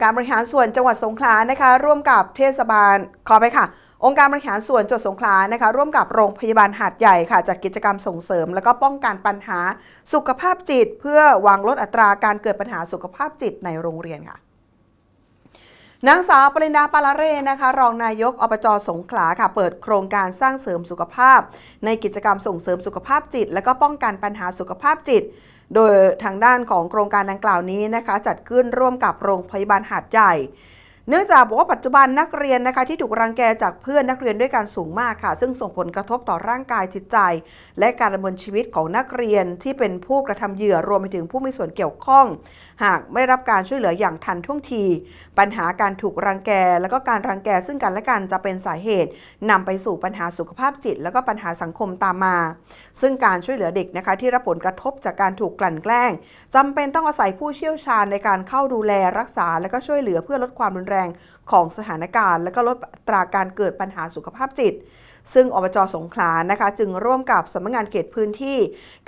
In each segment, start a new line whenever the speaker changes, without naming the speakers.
ค์การบริหารส่วนจังหวัดสงขลานะคะ ร่วมกับเทศบาลขอไปค่ะ องค์การบริหารส่วนจังหวัดสงขลานะคะ ร่วมกับโรงพยาบาลหาดใหญ่ค่ะจัดกิจกรรมส่งเสริม และก็ป้องกันปัญหาสุขภาพจิต เพื่อวางลดอัตราการเกิดปัญหาสุขภาพจิตในโรงเรียนค่ะ นางสาวปรินดาปาลาเร่นะคะ รองนายกอบจสงขลาค่ะ เปิดโครงการสร้างเสริมสุขภาพ ในกิจกรรมส่งเสริมสุขภาพจิต และก็ป้องกันปัญหาสุขภาพจิต โดยทางด้านของโครงการดังกล่าวนี้นะคะ จัดขึ้นร่วมกับโรงพยาบาลหาดใหญ่ เนื่องจากบอกว่าปัจจุบันนักเรียนนะคะที่ถูกรังแกจากเพื่อนนักเรียนด้วยกันสูงมากค่ะ ซึ่งส่งผลกระทบต่อร่างกายจิตใจ และการดำเนินชีวิตของนักเรียนที่เป็นผู้กระทำเหยื่อรวมไปถึงผู้มีส่วนเกี่ยวข้อง หากไม่รับการช่วยเหลืออย่างทันท่วงที ปัญหาการถูกรังแก และก็การรังแกซึ่งกันและกันจะเป็นสาเหตุนำไปสู่ปัญหาสุขภาพจิต และก็ปัญหาสังคมตามมา ซึ่งการช่วยเหลือเด็กนะคะที่รับผลกระทบจากการถูกกลั่นแกล้งจำเป็นต้องอาศัยผู้เชี่ยวชาญในการเข้าดูแลรักษา และก็ช่วยเหลือเพื่อลดความรุนแรงของสถานการณ์ และก็ลดตราการเกิดปัญหาสุขภาพจิต ซึ่งอบจสงขลานะคะ จึงร่วมกับสำนักงานเขตพื้นที่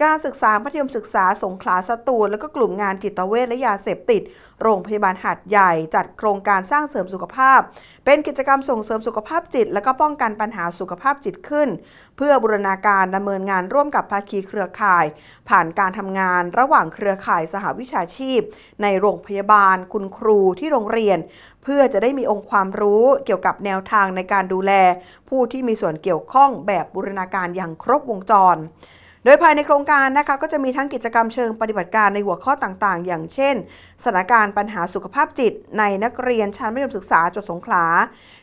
การศึกษามัธยมศึกษาสงขลาสตูลและก็กลุ่มงานจิตเวชและยาเสพติด โรงพยาบาลหาดใหญ่ จัดโครงการสร้างเสริมสุขภาพ เป็นกิจกรรมส่งเสริมสุขภาพจิต และก็ป้องกันปัญหาสุขภาพจิตขึ้น เพื่อบูรณาการดำเนินงานร่วมกับภาคีเครือข่าย ผ่านการทำงานระหว่างเครือข่ายสหวิชาชีพ ในโรงพยาบาล คุณครูที่โรงเรียน เพื่อจะได้มีองค์ความรู้เกี่ยวกับแนวทางในการดูแล ผู้ที่มีส่วนเกี่ยวข้องแบบบูรณาการอย่างครบวงจร โดยภายในโครงการนะคะก็จะมีทั้งกิจกรรมเชิงปฏิบัติการในหัวข้อต่างๆ อย่างเช่น สถานการณ์ปัญหาสุขภาพจิต ในนักเรียนชั้นมัธยมศึกษาจังหวัดสงขลา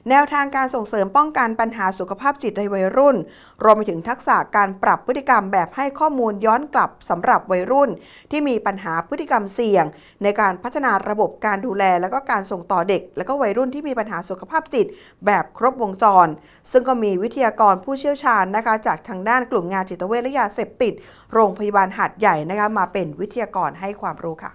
แนวทางการส่งเสริมป้องกันปัญหาสุขภาพจิตในวัยรุ่น รวมไปถึงทักษะการปรับพฤติกรรมแบบให้ข้อมูลย้อนกลับสำหรับวัยรุ่น ที่มีปัญหาพฤติกรรมเสี่ยง ในการพัฒนาระบบการดูแล และก็การส่งต่อเด็ก และก็วัยรุ่นที่มีปัญหาสุขภาพจิต แบบครบวงจร ซึ่งก็มีวิทยากรผู้เชี่ยวชาญนะคะจากทางด้านกลุ่มงานจิตเวชและยาเสพพติด โรงพยาบาลหาดใหญ่นะคะมาเป็นวิทยากรให้ความรู้ค่ะ